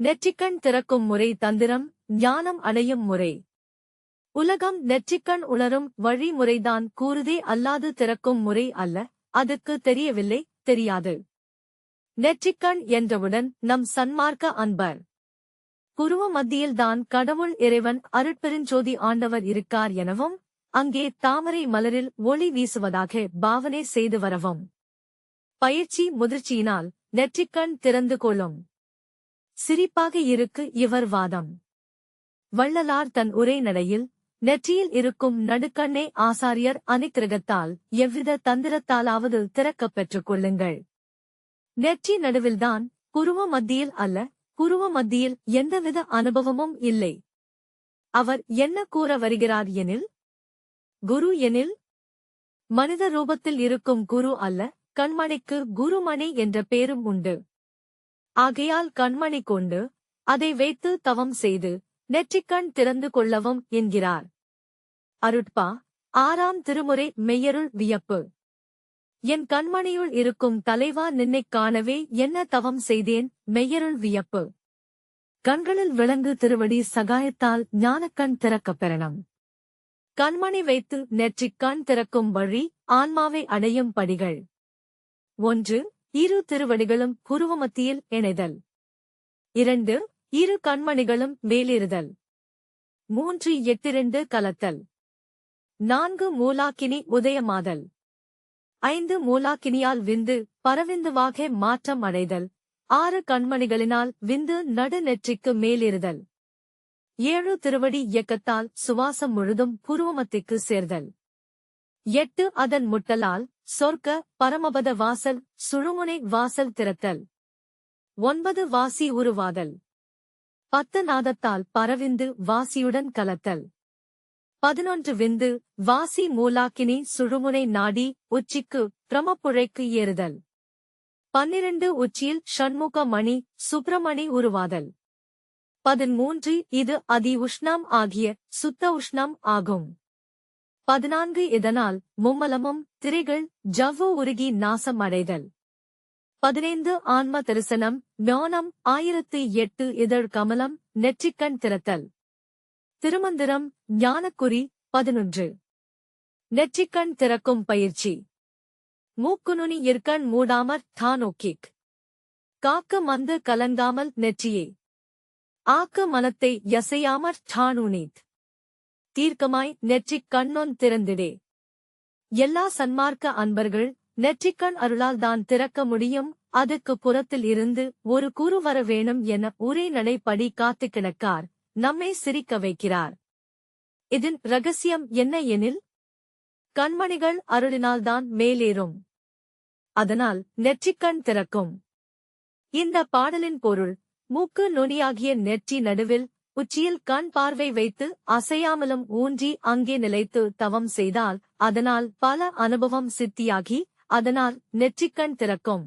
நெற்றிக்கண் திறக்கும் முறை தந்திரம் ஞானம் அடையும் முறை. உலகம் நெற்றிக்கண் உணரும் வழிமுறைதான் கூறுதே அல்லாது திறக்கும் முறை அல்ல அதுக்கு தெரியவில்லை தெரியாது. நெற்றிக்கண் என்றவுடன் நம் சன்மார்க்க அன்பர். குருவ மத்தியில்தான் கடவுள் இறைவன் அருட்பெருஞ்சோதி ஆண்டவர் இருக்கார் எனவும் அங்கே தாமரை மலரில் ஒளி வீசுவதாக பாவனை செய்து வரவும். பயிற்சி முதிர்ச்சியினால் நெற்றிக்கண் திறந்து கொள்ளும். சிரிப்பாக இருக்கு இவர் வாதம். வள்ளலார் தன் உரைநடையில் நெற்றியில் இருக்கும் நடுக்கண்ணே ஆசாரியர் அனுக்கிரகத்தால் எவ்வித தந்திரத்தாலாவது திறக்கப் பெற்றுக் கொள்ளுங்கள். நெற்றி நடுவில்தான் குருவ மத்தியில் அல்ல குருவ மத்தியில் எந்தவித அனுபவமும் இல்லை. அவர் என்ன கூற வருகிறார் எனில் குரு எனில் மனித ரூபத்தில் இருக்கும் குரு அல்ல கண்மணிக்கு குருமணி என்ற பேரும் உண்டு. ஆகையால் கண்மணி கொண்டு அதை வைத்து தவம் செய்து நெற்றிக்கண் திறந்து கொள்ளவும் என்கிறார். அருட்பா ஆறாம் திருமுறை மெய்யருள் வியப்பு. என் கண்மணியுள் இருக்கும் தலைவா நின்னைக் காணவே என்ன தவம் செய்தேன்? மெய்யருள் வியப்பு. கண்களில் விளங்கு திருவடி சகாயத்தால் ஞானக்கண் திறக்கப் பெறணும். கண்மணி வைத்து நெற்றிக் கண் திறக்கும் வழி ஆன்மாவை அடையும் படிகள். ஒன்று இரு திருவடிகளும் புருவமத்தியில் இணைதல். இரண்டு இரு கண்மணிகளும் மேலிருதல் மூன்று எட்டிரண்டு கலத்தல். நான்கு மூலாக்கினி உதயமாதல். ஐந்து மூலாக்கினியால் விந்து பரவிந்துவாக மாற்றம் அடைதல். ஆறு கண்மணிகளினால் விந்து நடுநெற்றிக்கு மேலிருதல் ஏழு திருவடி இயக்கத்தால் சுவாசம் முழுதும் புருவமத்திற்கு சேர்தல். எட்டு அதன் முட்டலால் சொர்க்க பரமபத வாசல் சுழுமுனை வாசல் திறத்தல். ஒன்பது வாசி உருவாதல். பத்து நாதத்தால் பரவிந்து வாசியுடன் கலத்தல். பதினொன்று விந்து வாசி மூலாக்கினி சுழுமுனை நாடி உச்சிக்கு பிரமப்புழைக்கு ஏறுதல். பன்னிரண்டு உச்சியில் ஷண்முக மணி சுப்பிரமணி உருவாதல். பதிமூன்று இது அதி உஷ்ணம் ஆகிய சுத்த உஷ்ணம் ஆகும். பதினான்கு இதனால் மும்மலமும் திரைகள் ஜவ்வு உருகி நாசம் அடைதல். பதினைந்து ஆன்ம தரிசனம் ஞானம் ஆயிரத்து எட்டு இதழ் கமலம் நெற்றிக்கண் திறத்தல். திருமந்திரம் ஞானக்குறி பதினொன்று. நெற்றிக்கண் திறக்கும் பயிற்சி. மூக்குநுனி இற்கண் மூடாமற் தானோக்கிக். காக்க மந்து கலங்காமல் நெற்றியே. ஆக்க மனத்தை யசையாமற் டானுனீத் தீர்க்கமாய் நெற்றிக் கண்ணொன் திறந்திடே. எல்லா சன்மார்க்க அன்பர்கள் நெற்றிக்கண் அருளால் தான் திறக்க முடியும் அதுக்கு புறத்தில் இருந்து ஒரு கூறு வர வேணும் என ஒரே நடைப்படி காத்து கிடக்கார் நம்மை சிரிக்க வைக்கிறார். இதன் ரகசியம் என்ன எனில் கண்மணிகள் அருளினால்தான் மேலேறும். அதனால் நெற்றிக்கண் திறக்கும். இந்த பாடலின் பொருள் மூக்கு நொடியாகிய நெற்றி நடுவில் உச்சியில் கண் பார்வை வைத்து அசையாமலும் ஊன்றி அங்கே நிலைத்து தவம் செய்தால் அதனால் பல அனுபவம் சித்தியாகி அதனால் நெற்றிக்கண் திறக்கும்.